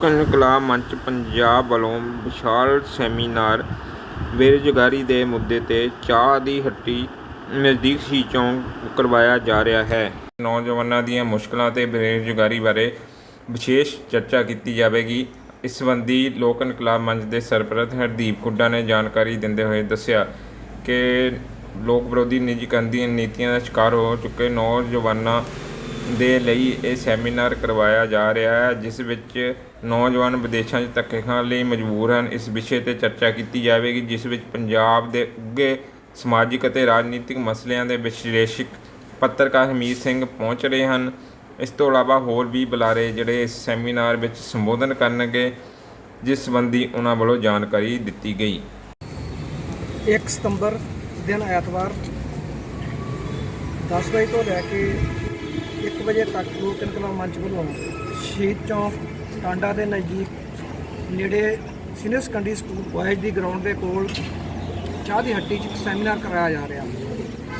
ਕਨਕਲਾ ਮੰਚ ਪੰਜਾਬ ਵੱਲੋਂ ਵਿਸ਼ਾਲ ਸੈਮੀਨਾਰ ਬੇਰੁਜ਼ਗਾਰੀ ਦੇ ਮੁੱਦੇ ਤੇ ਚਾਹ ਦੀ ਹੱਟੀ ਨਜ਼ਦੀਕ ਸੀ ਚੌਂਕ ਕਰਵਾਇਆ ਜਾ ਰਿਹਾ ਹੈ। ਨੌਜਵਾਨਾਂ ਦੀਆਂ ਮੁਸ਼ਕਲਾਂ ਤੇ ਬੇਰੁਜ਼ਗਾਰੀ ਬਾਰੇ ਵਿਸ਼ੇਸ਼ ਚਰਚਾ ਕੀਤੀ ਜਾਵੇਗੀ। ਇਸ ਸੰਬੰਧੀ ਲੋਕ ਇਨਕਲਾਬ ਮੰਚ ਦੇ ਸਰਪ੍ਰਸਤ ਹਰਦੀਪ ਕੁੱਡਾ ਨੇ ਜਾਣਕਾਰੀ ਦਿੰਦੇ ਹੋਏ ਦੱਸਿਆ ਕਿ ਲੋਕ ਵਿਰੋਧੀ ਨਿੱਜੀਕਰਨ ਦੀਆਂ ਨੀਤੀਆਂ ਦਾ ਸ਼ਿਕਾਰ ਹੋ ਚੁੱਕੇ ਨੌਜਵਾਨਾਂ ਦੇ ਲਈ ਇਹ ਸੈਮੀਨਾਰ ਕਰਵਾਇਆ ਜਾ ਰਿਹਾ ਹੈ, ਜਿਸ ਵਿੱਚ ਨੌਜਵਾਨ ਵਿਦੇਸ਼ਾਂ 'ਚ ਧੱਕੇ ਖਾਣ ਲਈ ਮਜਬੂਰ ਹਨ। ਇਸ ਵਿਸ਼ੇ ਤੇ ਚਰਚਾ ਕੀਤੀ ਜਾਵੇਗੀ, ਜਿਸ ਵਿੱਚ ਪੰਜਾਬ ਦੇ ਉੱਘੇ ਸਮਾਜਿਕ ਅਤੇ ਰਾਜਨੀਤਿਕ ਮਸਲਿਆਂ ਦੇ ਵਿਸ਼ਲੇਸ਼ਕ ਪੱਤਰਕਾਰ ਹਮੀਦ ਸਿੰਘ ਪਹੁੰਚ ਰਹੇ ਹਨ। ਇਸ ਤੋਂ ਇਲਾਵਾ ਹੋਰ ਵੀ ਬੁਲਾਰੇ ਜਿਹੜੇ ਇਸ ਸੈਮੀਨਾਰ ਵਿੱਚ ਸੰਬੋਧਨ ਕਰਨਗੇ, ਜਿਸ ਸੰਬੰਧੀ ਉਹਨਾਂ ਵੱਲੋਂ ਜਾਣਕਾਰੀ ਦਿੱਤੀ ਗਈ। 1 ਸਤੰਬਰ ਦਿਨ ਐਤਵਾਰ 10 ਵਜੇ ਤੋਂ ਲੈ ਕੇ 1 ਵਜੇ ਤੱਕ ਲੋਕ ਇਨਕਲਾਬ ਮੰਚ ਵੱਲੋਂ ਸ਼ਹੀਦ ਚੌਂਕ, ਟਾਂਡਾ ਦੇ ਨਜ਼ਦੀਕ, ਨੇੜੇ ਸੀਨੀਅਰ ਸੈਕੰਡਰੀ ਸਕੂਲ ਬॉयਜ਼ ਦੀ ਗਰਾਊਂਡ ਦੇ ਕੋਲ ਚਾਹ ਦੀ ਹੱਟੀ 'ਚ ਇੱਕ ਸੈਮੀਨਾਰ ਕਰਾਇਆ ਜਾ ਰਿਹਾ।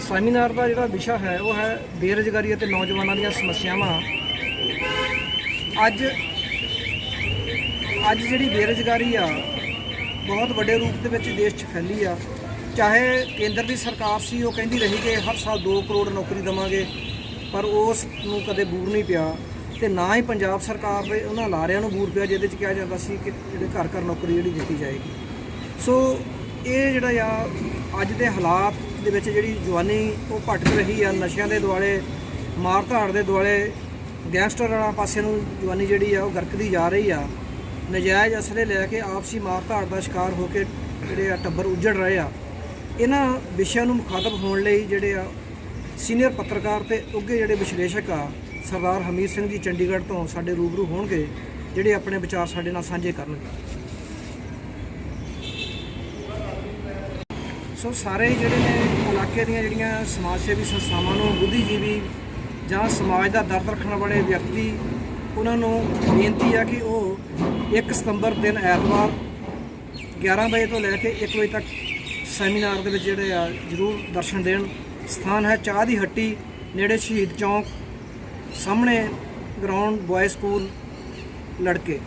ਸੈਮੀਨਾਰ ਦਾ ਜਿਹੜਾ ਵਿਸ਼ਾ ਹੈ, ਉਹ ਹੈ ਬੇਰੁਜ਼ਗਾਰੀ ਅਤੇ ਨੌਜਵਾਨਾਂ ਦੀਆਂ ਸਮੱਸਿਆਵਾਂ। ਅੱਜ ਅੱਜ ਜਿਹੜੀ ਬੇਰੁਜ਼ਗਾਰੀ ਆ, ਬਹੁਤ ਵੱਡੇ ਰੂਪ ਦੇ ਵਿੱਚ ਦੇਸ਼ 'ਚ ਫੈਲੀ ਆ। ਚਾਹੇ ਕੇਂਦਰ ਦੀ ਸਰਕਾਰ ਸੀ, ਉਹ ਕਹਿੰਦੀ ਰਹੀ ਕਿ ਹਰ ਸਾਲ 2 ਕਰੋੜ ਨੌਕਰੀ ਦੇਵਾਂਗੇ। ਪਰ ਉਸ ਨੂੰ ਕਦੇ ਬੂਰ ਨਹੀਂ ਪਿਆ ਤੇ ਨਾ ਹੀ ਪੰਜਾਬ ਸਰਕਾਰ ਦੇ ਉਹਨਾਂ ਲਾਰਿਆਂ ਨੂੰ ਬੂਰ ਪਿਆ, ਜਿਹਦੇ 'ਚ ਕਿਹਾ ਜਾਂਦਾ ਸੀ ਕਿ ਜਿਹੜੇ ਘਰ ਘਰ ਨੌਕਰੀ ਜਿਹੜੀ ਦਿੱਤੀ ਜਾਏਗੀ। ਸੋ ਇਹ ਜਿਹੜਾ ਆ, ਅੱਜ ਦੇ ਹਾਲਾਤ ਦੇ ਵਿੱਚ ਜਿਹੜੀ ਜਵਾਨੀ ਉਹ ਭਟਕ ਰਹੀ ਆ, ਨਸ਼ਿਆਂ ਦੇ ਦੁਆਲੇ, ਮਾਰ ਧਾੜ ਦੇ ਦੁਆਲੇ, ਗੈਂਗਸਟਰ ਵਾਲਾ ਪਾਸੇ ਨੂੰ ਜਵਾਨੀ ਜਿਹੜੀ ਆ ਉਹ ਗਰਕਦੀ ਜਾ ਰਹੀ ਆ। ਨਜਾਇਜ਼ ਅਸਲੇ ਲੈ ਕੇ ਆਪਸੀ ਮਾਰ ਧਾੜ ਦਾ ਸ਼ਿਕਾਰ ਹੋ ਕੇ ਜਿਹੜੇ ਆ ਟੱਬਰ ਉੱਜੜ ਰਹੇ ਆ। ਇਹਨਾਂ ਵਿਸ਼ਿਆਂ ਨੂੰ ਮੁਖਾਤਬ ਹੋਣ ਲਈ ਜਿਹੜੇ ਆ ਸੀਨੀਅਰ ਪੱਤਰਕਾਰ ਤੇ ਉੱਘੇ ਜਿਹੜੇ ਵਿਸ਼ਲੇਸ਼ਕ ਆ, ਸਰਦਾਰ ਹਮੀਦ ਸਿੰਘ ਜੀ ਚੰਡੀਗੜ੍ਹ ਤੋਂ ਸਾਡੇ ਰੂਬਰੂ ਹੋਣਗੇ, ਜਿਹੜੇ ਆਪਣੇ ਵਿਚਾਰ ਸਾਡੇ ਨਾਲ ਸਾਂਝੇ ਕਰਨਗੇ। ਸੋ ਸਾਰੇ ਜਿਹੜੇ ਨੇ ਇਲਾਕੇ ਦੀਆਂ ਜਿਹੜੀਆਂ ਸਮਾਜ ਸੇਵੀ ਸੰਸਥਾਵਾਂ ਨੂੰ ਬੁੱਧੀਜੀਵੀ ਜਾਂ ਸਮਾਜ ਦਾ ਦਰਦ ਰੱਖਣ ਵਾਲੇ ਵਿਅਕਤੀ, ਉਹਨਾਂ ਨੂੰ ਬੇਨਤੀ ਆ ਕਿ ਉਹ 1 ਸਤੰਬਰ ਦਿਨ ਐਤਵਾਰ 11 ਵਜੇ ਤੋਂ ਲੈ ਕੇ 1 ਵਜੇ ਤੱਕ ਸੈਮੀਨਾਰ ਦੇ ਵਿੱਚ ਜਿਹੜੇ ਆ, ਜਰੂਰ ਦਰਸ਼ਨ ਦੇਣ। ਸਥਾਨ ਹੈ ਚਾਹ ਦੀ ਹੱਟੀ ਨੇੜੇ ਸ਼ਹੀਦ ਚੌਂਕ ਸਾਹਮਣੇ ਗਰਾਊਂਡ ਬॉय ਸਕੂਲ ਲੜਕੇ।